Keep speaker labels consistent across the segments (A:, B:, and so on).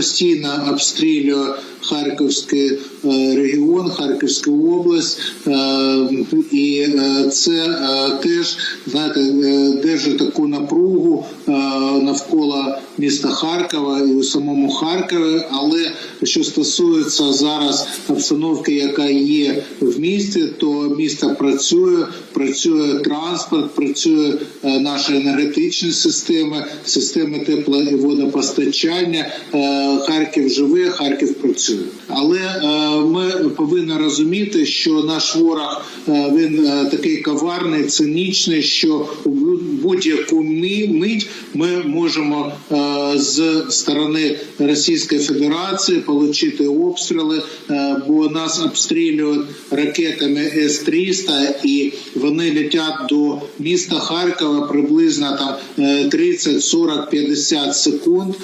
A: постійно обстрілює Харківський е, регіон, Харківську область, е, і е, це теж знаєте, держить таку напругу навколо міста Харкова і у самому Харкові. Але що стосується зараз обстановки, яка є в місті, то місто працює, працює транспорт, працює наша енергетична система, системи тепло і водопостачання. Харків живе, Харків працює. Але е, ми повинні розуміти, що наш ворог е, він е, такий коварний, цинічний, що у будь-яку мить ми можемо з сторони Російської Федерації отримати обстріли, бо нас обстрілюють ракетами С-300 і вони летять до міста Харкова приблизно там е, 30, 40, 50 секунд,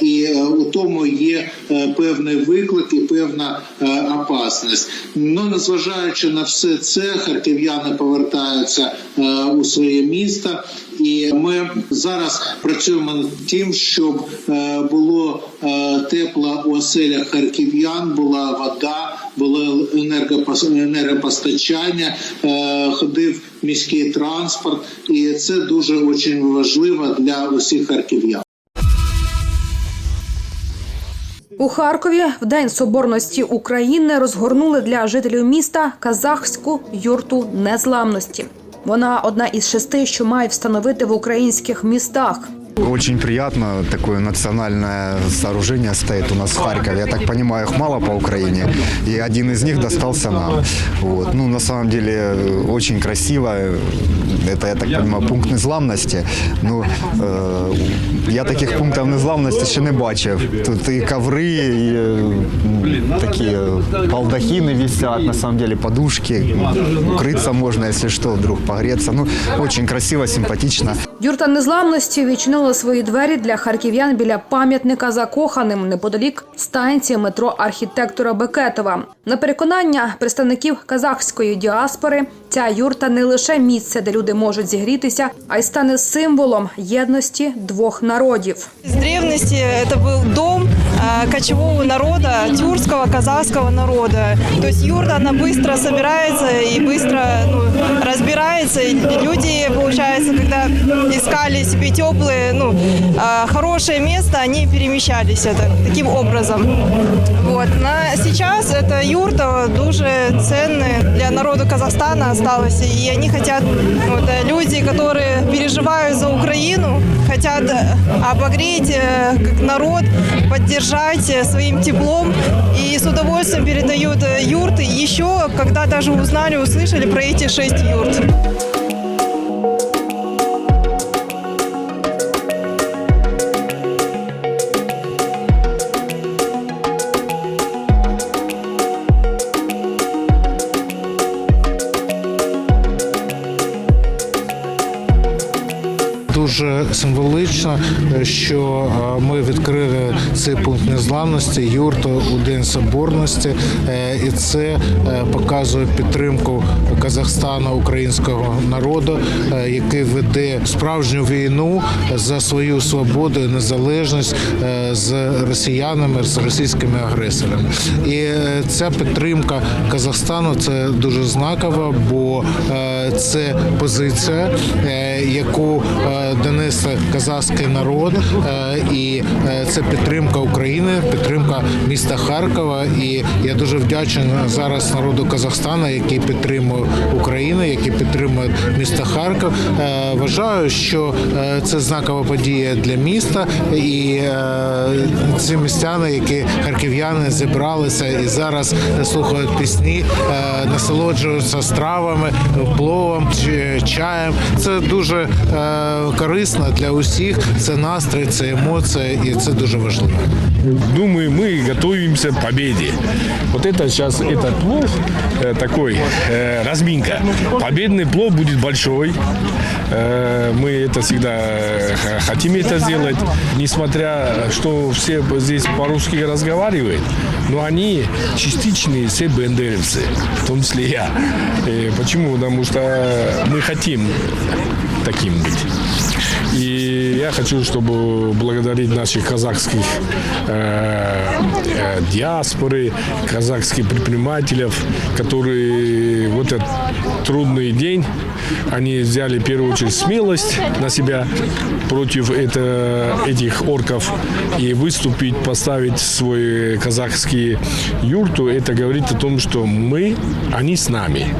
A: і у тому є певний виклик і певна е, опасність. Ну незважаючи на все це, харків'яни повертаються е, у своє місто. І ми зараз працюємо над тим, щоб е, було тепло у оселях харків'ян, була вода, було енергопос- енергопостачання, ходив міський транспорт, і це дуже очень важливо для усіх харків'ян.
B: У Харкові в День Соборності України розгорнули для жителів міста казахську юрту незламності. Вона одна із шести, що має встановити в українських містах.
C: Очень приятно, такое национальное сооружение стоит у нас в Харькове. Я так понимаю, их мало по Украине, и один из них достался нам. Вот. Ну, на самом деле, очень красиво. Это, я так понимаю, пункт незламності. Ну, е, я таких пунктів незламності ще не бачив. Тут і коври, і такі е, балдахини висят, на самом деле, подушки. Укрыться можно, если что, вдруг погреться. Ну, очень красиво, симпатично.
B: Юрта незламності відчинила свої двері для харків'ян біля пам'ятника закоханим неподалік станції метро архітектора Бекетова. На переконання представників казахської діаспори, ця юрта не лише місце, де люди можуть зігрітися, а й стане символом єдності двох народів.
D: С древности это был дом э, кочевого народа, тюркского, казахского народа. То есть юрта, она быстро собирается и быстро ну, разбирается. И люди, получается, когда искали себе теплое, ну, э, хорошее место, они перемещались это, таким образом. Вот. На сейчас эта юрта дуже ценная для народа Казахстана осталась. И они хотят, вот, э, люди, которые переживают за Украину, хотят э, обогреть э, как народ, поддержать э, своим теплом и с удовольствием передают э, юрты. Еще, когда даже узнали, услышали про эти шесть юрт.
E: Що е, ми відкрили цей пункт незламності юрту у День Соборності, Е, і це е, показує підтримку Казахстана українського народу, е, який веде справжню війну за свою свободу незалежність з росіянами, з російськими агресорами. І ця підтримка Казахстану це дуже знаково, бо це позиція, яку донесе казахський народ, і це підтримка України, підтримка міста Харкова. І я дуже вдячний зараз народу Казахстана, який підтримує Україну, який підтримує місто Харків. Е, Вважаю, що е, це знакова подія для міста, і е, ці містяни, які харків'яни зібралися і зараз слухають пісні, насолоджуються стравами, пловом, ч- чаєм. Це дуже корисно для усіх. Це настрій, це емоції, і це дуже важливо.
F: Думаю, мы готовимся к победе. Вот это сейчас, этот плов э, такой, э, разминка. Победный плов будет большой. Э, мы это всегда э, хотим это сделать. Несмотря, что все здесь по-русски разговаривают, но они частичные все бендеровцы, в том числе я. Э, почему? Потому что мы хотим таким быть. И я хочу, чтобы благодарить наших казахских э, э, диаспоры, казахских предпринимателей, которые в этот трудный день они взяли в первую очередь смелость на себя против это, этих орков и выступить, поставить свой казахский юрту. Это говорит о том, что мы, они с нами.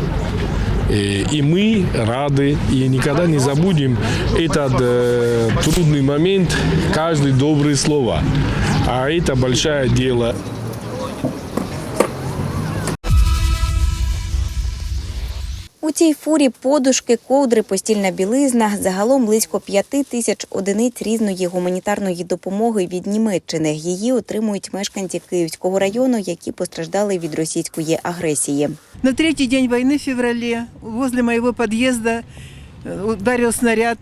F: И и мы рады и никогда не забудем этот э, трудный момент, каждое доброе слово. А это большое дело.
G: цій фурі подушки, ковдри, постільна білизна, загалом близько п'яти тисяч одиниць різної гуманітарної допомоги від Німеччини. Її отримують мешканці Київського району, які постраждали від російської агресії.
H: На третий день войны в феврале возле моего подъезда э, ударил снаряд,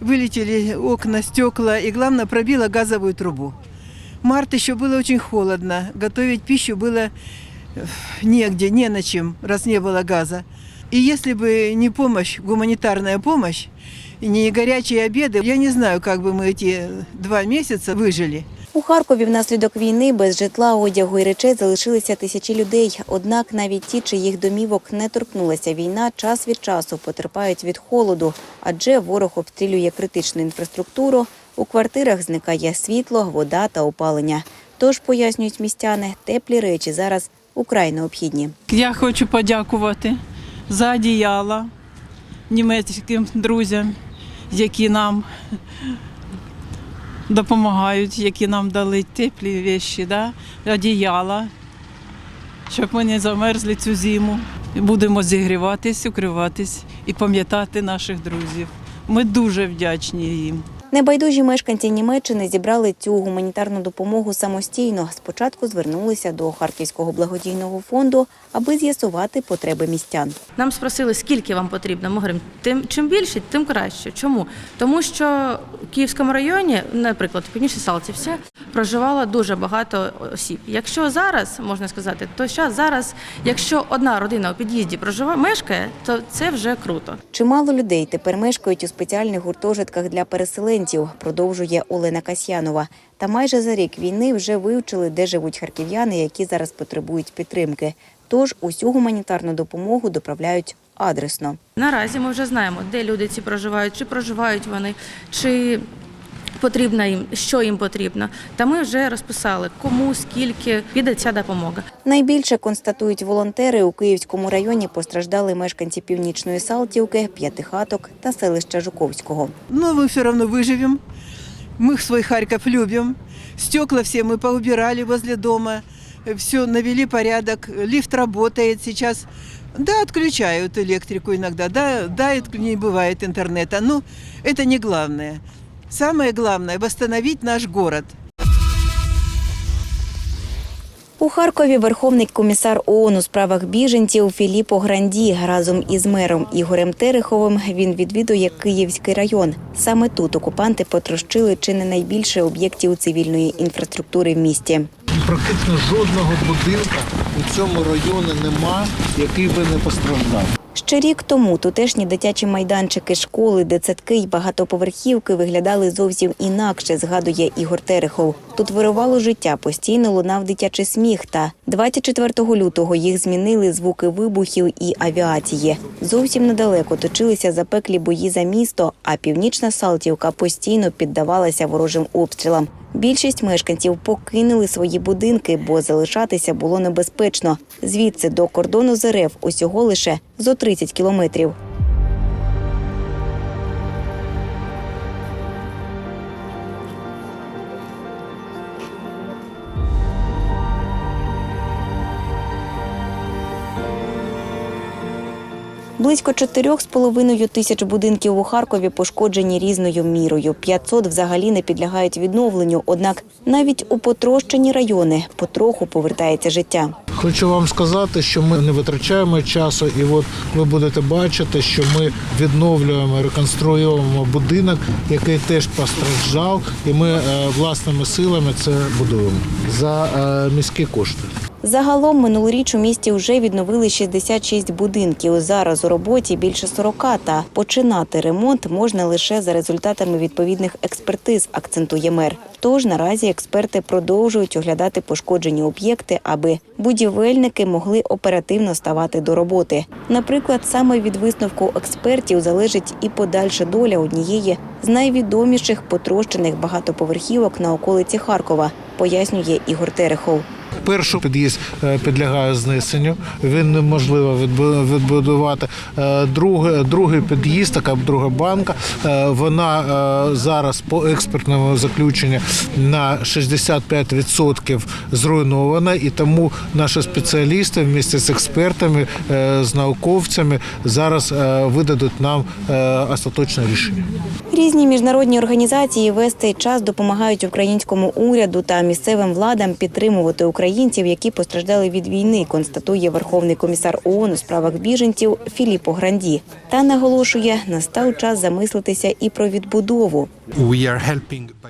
H: вылетели окна, стекла и, главное, пробило газовую трубу. Март еще было очень холодно, готовить пищу было э, негде, не на чем, раз не было газа. И если бы не помощь, гуманитарная помощь, и не горячие обеды, я не знаю, как бы мы эти два месяца выжили.
G: У Харкові внаслідок війни без житла, одягу і речей залишилися тисячі людей. Однак навіть ті, чиїх домівок не торкнулася війна, час від часу потерпають від холоду, адже ворог обстрілює критичну інфраструктуру. У квартирах зникає світло, вода та опалення. Тож, пояснюють містяни, теплі речі зараз украй необхідні.
I: Я хочу подякувати за одіяла німецьким друзям, які нам допомагають, які нам дали теплі речі, да? одіяла, щоб ми не замерзли цю зиму. Будемо зігріватись, укриватись і пам'ятати наших друзів. Ми дуже вдячні їм.
G: Небайдужі мешканці Німеччини зібрали цю гуманітарну допомогу самостійно. Спочатку звернулися до Харківського благодійного фонду, аби з'ясувати потреби містян.
J: Нам спросили, скільки вам потрібно. Ми говоримо, тим чим більше, тим краще. Чому? Тому що в Київському районі, наприклад, в Північній Салтівці, проживало дуже багато осіб. Якщо зараз можна сказати, то щас зараз, якщо одна родина у під'їзді проживає, мешкає, то це вже круто.
G: Чимало людей тепер мешкають у спеціальних гуртожитках для переселенців, продовжує Олена Касьянова. Та майже за рік війни вже вивчили, де живуть харків'яни, які зараз потребують підтримки. Тож усю гуманітарну допомогу доправляють адресно.
J: Наразі ми вже знаємо, де люди ці проживають, чи проживають вони, чи потрібна їм, що їм потрібно. Та ми вже розписали, кому скільки піде ця допомога.
G: Найбільше констатують волонтери у Київському районі постраждали мешканці північної Салтівки, П'ятихаток та селища Жуковського.
H: Но мы все равно выживем. Мы свой Харьков любим. Стекла все мы поубирали возле дома. Все навели порядок. Лифт работает сейчас. Да, отключают электрику иногда. Да, да, это не бывает интернета. Но это не главное. Самое главное – восстановить наш город.
G: У Харкові Верховний комісар ООН у справах біженців Філіппо Гранді разом із мером Ігорем Тереховим він відвідує Київський район. Саме тут окупанти потрощили чи не найбільше об'єктів цивільної інфраструктури в місті.
E: Практично жодного будинка у цьому районі нема, який би не постраждав.
G: Ще рік тому тутешні дитячі майданчики, школи, дитсадки й багатоповерхівки виглядали зовсім інакше, згадує Ігор Терехов. Тут вирувало життя, постійно лунав дитячий сміх. Та 24 лютого їх змінили звуки вибухів і авіації. Зовсім недалеко точилися запеклі бої за місто, а північна Салтівка постійно піддавалася ворожим обстрілам. Більшість мешканців покинули свої будинки, бо залишатися було небезпечно. Звідси до кордону з РФ усього лише зо 30 кілометрів. Близько 4,5 тисяч будинків у Харкові пошкоджені різною мірою. 500 взагалі не підлягають відновленню. Однак навіть у потрощені райони потроху повертається життя.
E: Хочу вам сказати, що ми не витрачаємо часу, і от ви будете бачити, що ми відновлюємо, реконструюємо будинок, який теж постраждав, і ми е, власними силами це будуємо за е, міські кошти.
G: Загалом минулоріч у місті вже відновили 66 будинків. Зараз у роботі більше 40, та починати ремонт можна лише за результатами відповідних експертиз, акцентує мер. Тож наразі експерти продовжують оглядати пошкоджені об'єкти, аби будівельники могли оперативно ставати до роботи. Наприклад, саме від висновку експертів залежить і подальша доля однієї з найвідоміших потрощених багатоповерхівок на околиці Харкова, пояснює Ігор Терехов.
E: Перший під'їзд е, підлягає знесенню, він неможливо відбу- відбудувати. Е, Другий, другий під'їзд, така друга банка, е, вона зараз по експертному заключенню на 65% зруйнована, і тому наші спеціалісти вместе з експертами, з науковцями зараз видадуть нам остаточне рішення.
G: Різні міжнародні організації весь цей час допомагають українському уряду та місцевим владам підтримувати українців, які постраждали від війни, констатує Верховний комісар ООН у справах біженців Філіппо Гранді. Та наголошує, настав час замислитися і про відбудову.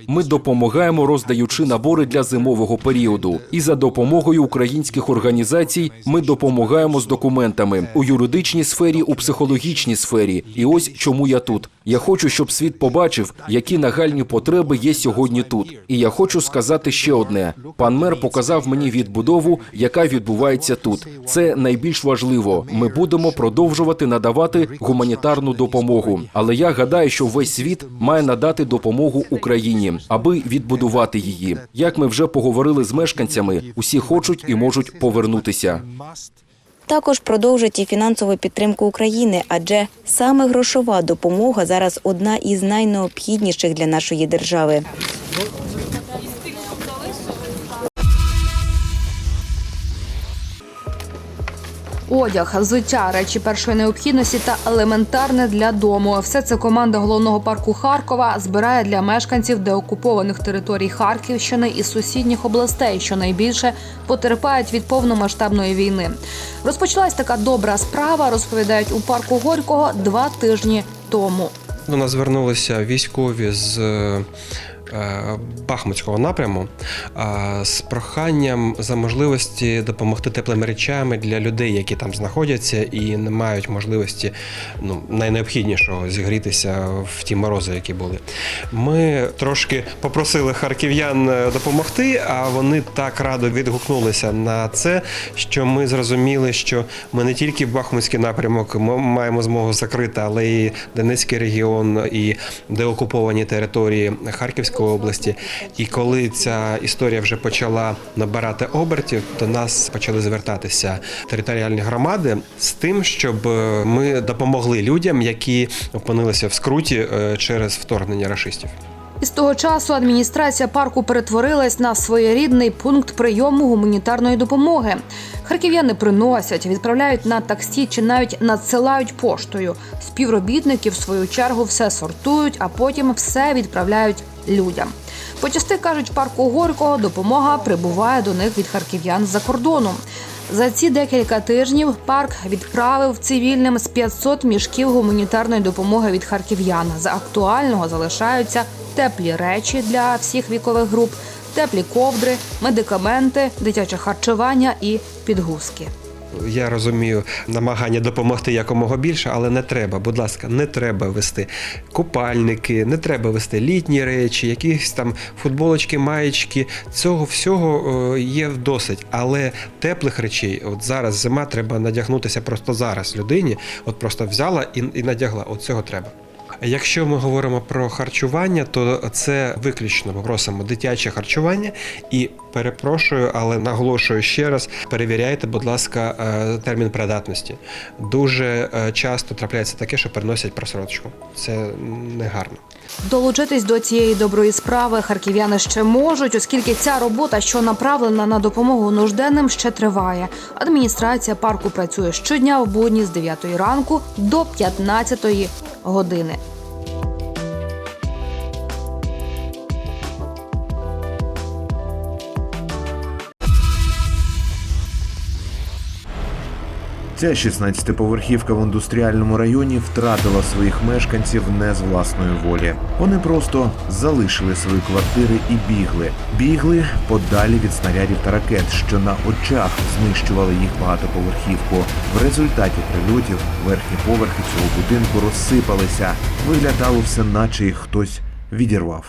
K: Ми допомагаємо, роздаючи набори для зимового періоду. І за допомогою українських організацій ми допомагаємо з документами у юридичній сфері, у психологічній сфері. І ось чому я тут. Я хочу, щоб світ побачив, які нагальні потреби є сьогодні тут. І я хочу сказати ще одне: пан мер показав мені відбудову, яка відбувається тут. Це найбільш важливо. Ми будемо продовжувати надавати гуманітарну допомогу. Але я гадаю, що весь світ має надати допомогу Україні, аби відбудувати її. Як ми вже поговорили з мешканцями, усі хочуть і можуть повернутися.
G: Також продовжить і фінансову підтримку України, адже саме грошова допомога зараз одна із найнеобхідніших для нашої держави.
B: Одяг, взуття, речі першої необхідності та елементарне для дому. Все це команда головного парку Харкова збирає для мешканців деокупованих територій Харківщини і сусідніх областей, що найбільше потерпають від повномасштабної війни. Розпочалась така добра справа, розповідають у парку Горького два тижні тому.
L: До нас звернулися військові з е, Бахмутського напряму з проханням за можливості допомогти теплими речами для людей, які там знаходяться і не мають можливості ну, найнеобхіднішого зігрітися в ті морози, які були. Ми трошки попросили харків'ян е, допомогти, а вони так радо відгукнулися на це, що ми зрозуміли, що ми не тільки Бахмутський напрямок маємо змогу закрити, але і Донецький регіон, і деокуповані території Харківської області. І коли ця історія вже почала набирати обертів, до нас почали звертатися територіальні громади з тим, щоб е, ми допомогли людям, які опинилися в скруті е, через вторгнення рашистів.
B: З того часу адміністрація парку перетворилась на своєрідний пункт прийому гуманітарної допомоги. Харків'яни приносять, відправляють на таксі чи навіть надсилають поштою. Співробітники, в свою чергу, все сортують, а потім все відправляють людям. Почасти кажуть, в парку Горького допомога прибуває до них від харків'ян з-за кордону. За ці декілька тижнів парк відправив цивільним з 500 мішків гуманітарної допомоги від харків'ян. За актуального залишаються теплі речі для всіх вікових груп, теплі ковдри, медикаменти, дитяче харчування і підгузки.
L: Я розумію намагання допомогти якомога більше, але не треба. Будь ласка, не треба вести купальники, не треба вести літні речі, якісь там футболочки, маєчки. Цього всього е, є досить. Але теплих речей, от зараз зима, треба надягнутися просто зараз людині. От просто взяла і, і надягла. От цього треба. Якщо ми говоримо про харчування, то це виключно попросимо дитяче харчування і перепрошую, але наголошую ще раз: перевіряйте, будь ласка, е, термін придатності. Дуже е, часто трапляється таке, що переносять просрочку. Це негарно.
B: Долучитись до цієї доброї справи харків'яни ще можуть, оскільки ця робота, що направлена на допомогу нужденним, ще триває. Адміністрація парку працює щодня в будні з 9 ранку до 15 години.
M: Ця 16-поверхівка в індустріальному районі втратила своїх мешканців не з власної волі. Вони просто залишили свої квартири і бігли. Бігли подалі від снарядів та ракет, що на очах знищували їх багатоповерхівку. В результаті прильотів верхні поверхи цього будинку розсипалися. Виглядало все, наче їх хтось відірвав.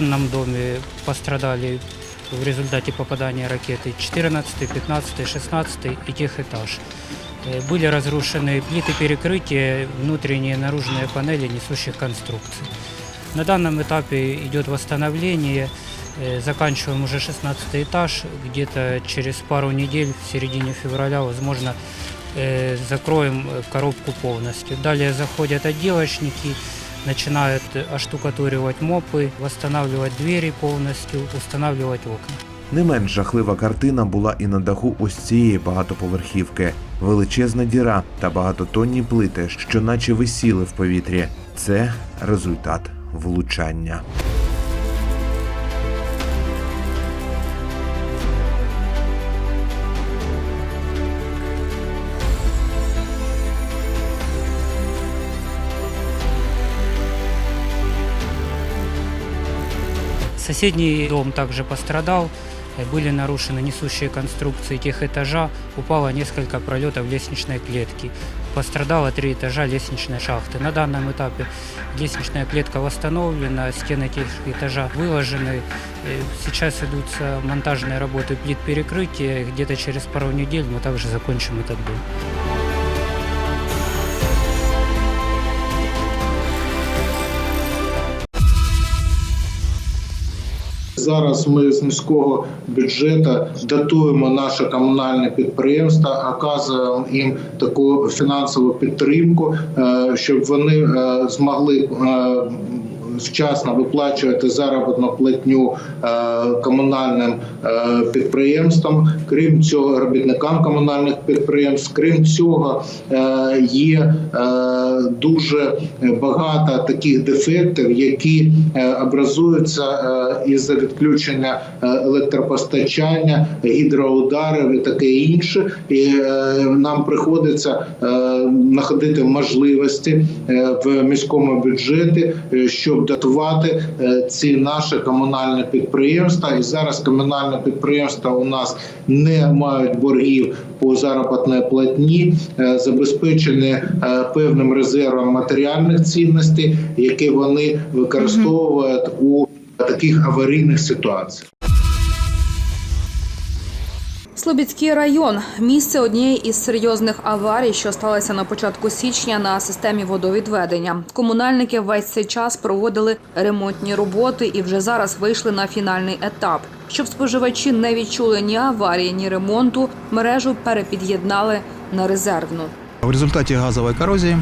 N: Данном доме пострадали в результате попадания ракеты 14, 15, 16 и техэтаж. Э, Были разрушены плиты перекрытия, внутренние и наружные панели несущих конструкций. На данном этапе идет восстановление. Э, Заканчиваем уже 16 этаж. Где-то через пару недель, в середине февраля, возможно, э, закроем коробку полностью. Далее заходят отделочники, начинают оштукатуривать мопы, восстанавливать двери полностью, устанавливать окна.
M: Не менш жахлива картина була і на даху ось цієї багатоповерхівки. Величезна діра та багатотонні плити, що наче висіли в повітрі. Це результат влучання.
N: Соседний дом также пострадал. Э, Были нарушены несущие конструкции тех этажа. Упало несколько пролетов лестничной клетки. Пострадало три этажа лестничной шахты. На данном этапе лестничная клетка восстановлена, стены тех этажа выложены. Э, Сейчас идутся монтажные работы плит перекрытия. Где-то через пару недель мы также закончим этот дом.
A: Зараз ми з міського бюджету датуємо наше комунальне підприємство, оказуємо їм таку фінансову підтримку, е, щоб вони е, змогли е, вчасно виплачувати заробітну платню е, комунальним е, підприємствам. Крім цього, робітникам комунальних підприємств. Крім цього, е, є дуже багато таких дефектів, які образуються із-за відключення електропостачання, гідроударів і таке інше. І нам приходиться знаходити можливості в міському бюджеті, е, щоб датувати е, ці наші комунальні підприємства. І зараз комунальні підприємства у нас не мають боргів по заробітній платні, е, забезпечені е, певним резервом матеріальних цінностей, які вони використовують у таких аварійних ситуаціях.
B: Слобідський район місце однієї із серйозних аварій, що сталося на початку січня на системі водовідведення. Комунальники весь цей час проводили ремонтні роботи і вже зараз вийшли на фінальний етап. Щоб споживачі не відчули ні аварії, ні ремонту, мережу перепід'єднали на резервну.
O: В результате газовой коррозии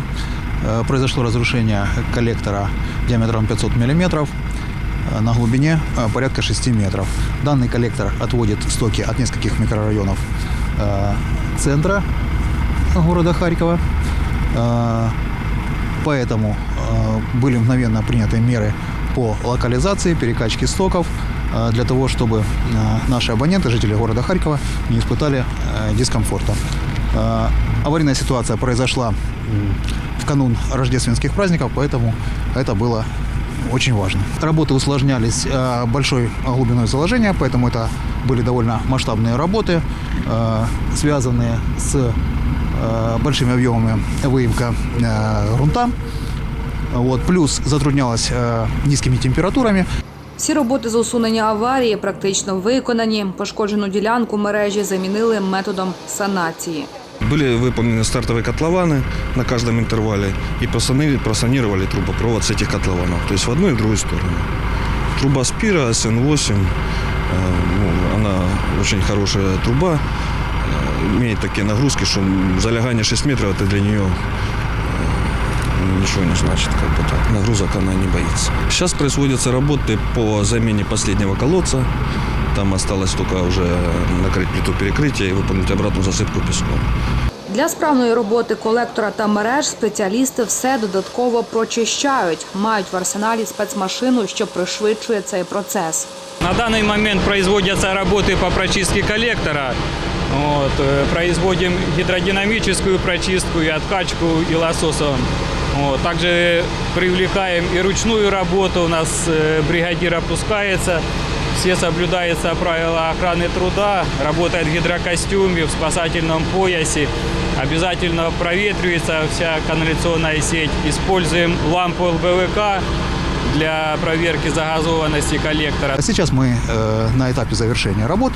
O: э, произошло разрушение коллектора диаметром 500 мм на глубине э, порядка 6 метров. Данный коллектор отводит стоки от нескольких микрорайонов э, центра города Харькова. Э, Поэтому были мгновенно приняты меры по локализации, перекачке стоков, для того, чтобы наши абоненты, жители города Харькова, не испытали дискомфорта. Аварийная ситуация произошла в канун рождественских праздников, поэтому это было очень важно. Работы усложнялись э, большой глубиной заложения, поэтому это были довольно масштабные работы, э, связанные с э, большими объемами выемка э, грунта. Вот, плюс затруднялось э, низкими температурами.
B: Всі роботи з усунення аварії практично виконані. Пошкоджену ділянку мережі замінили методом санації.
P: Были выполнены стартовые котлованы на каждом интервале и просанировали, просанировали трубопровод с этих котлованов, то есть в одну и в другую сторону. Труба Спира, СН-8, ну, она очень хорошая труба, э, имеет такие нагрузки, что залягание 6 метров это для нее э, ничего не значит, как бы так. Нагрузок она не боится. Сейчас производятся работы по замене последнего колодца. Там осталось только уже накрыть плиту перекрытия и выполнить обратную засыпку песком.
B: Для справної роботи колектора та мереж спеціалісти все додатково прочищають. Мають в арсеналі спецмашину, що пришвидшує цей процес.
Q: На данный момент производятся работы по прочистке коллектора. Вот, э, производим гидродинамическую прочистку и откачку и лососом. Вот, также привлекаем и ручную работу. У нас э, бригадир опускается. Все соблюдаются правила охраны труда. Работает в гидрокостюме, в спасательном поясе. Обязательно проветривается вся канализационная сеть. Используем лампу ЛБВК для проверки загазованности коллектора.
O: А Сейчас мы э, на этапе завершения работ.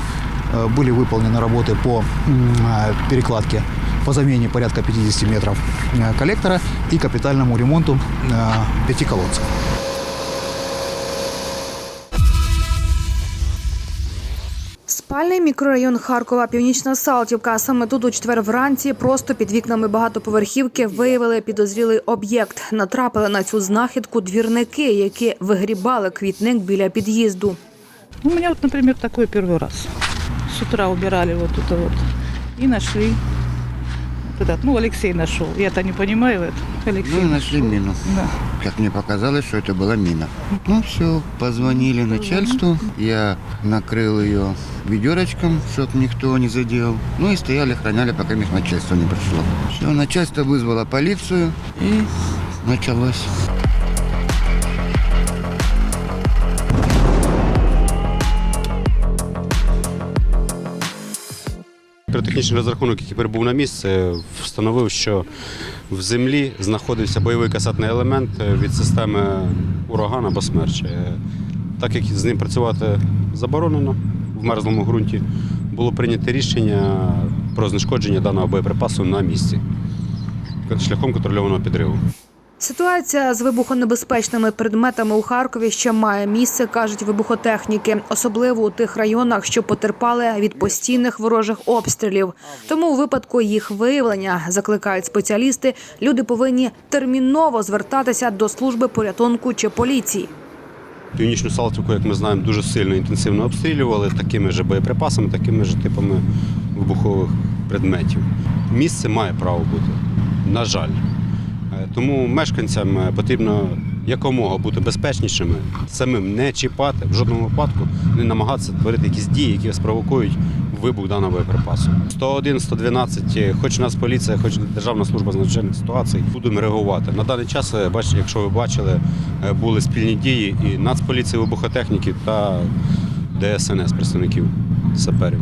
O: Э, Были выполнены работы по э, перекладке, по замене порядка 50 метров э, коллектора и капитальному ремонту э, пяти колодцев.
B: Спальний мікрорайон Харкова, Північна Салтівка. Саме тут у четвер вранці, просто під вікнами багатоповерхівки, виявили підозрілий об'єкт. Натрапили на цю знахідку двірники, які вигрібали квітник біля під'їзду.
I: У меня вот, например, такой первый раз. С утра убирали вот это вот и нашли. Этот, ну, Алексей нашел. Я-то не понимаю это. Алексей
R: Ну нашли мину.
I: Да.
R: Как мне показалось, что это была мина. Ну все, позвонили начальству. Я накрыл ее ведерочком, чтобы никто не задел. Ну и стояли, охраняли, пока их начальство не пришло. Все, начальство вызвало полицию и началось.
S: Піротехнічний розрахунок, який прибув на місце, встановив, що в землі знаходився бойовий касетний елемент від системи ураган або смерч. Е, Так як з ним працювати заборонено в мерзлому ґрунті, було прийнято рішення про знешкодження даного боєприпасу на місці шляхом контрольованого підриву.
B: Ситуація з вибухонебезпечними предметами у Харкові ще має місце, кажуть вибухотехніки, особливо у тих районах, що потерпали від постійних ворожих обстрілів. Тому у випадку їх виявлення закликають спеціалісти, люди повинні терміново звертатися до служби порятунку чи поліції.
S: Північну Салтівку, як ми знаємо, дуже сильно інтенсивно обстрілювали такими ж боєприпасами, такими ж типами вибухових предметів. Місце має право бути, на жаль. Тому мешканцям е, потрібно якомога бути безпечнішими, самим не чіпати, в жодному випадку не намагатися творити якісь дії, які спровокують вибух даного боєприпасу. 101, 112, е, хоч нас поліція, хоч Державна служба з надзвичайних ситуацій, будемо реагувати. На даний час, е, бачите, якщо ви бачили, були спільні дії і Нацполіції, вибухотехніки та ДСНС представників саперів.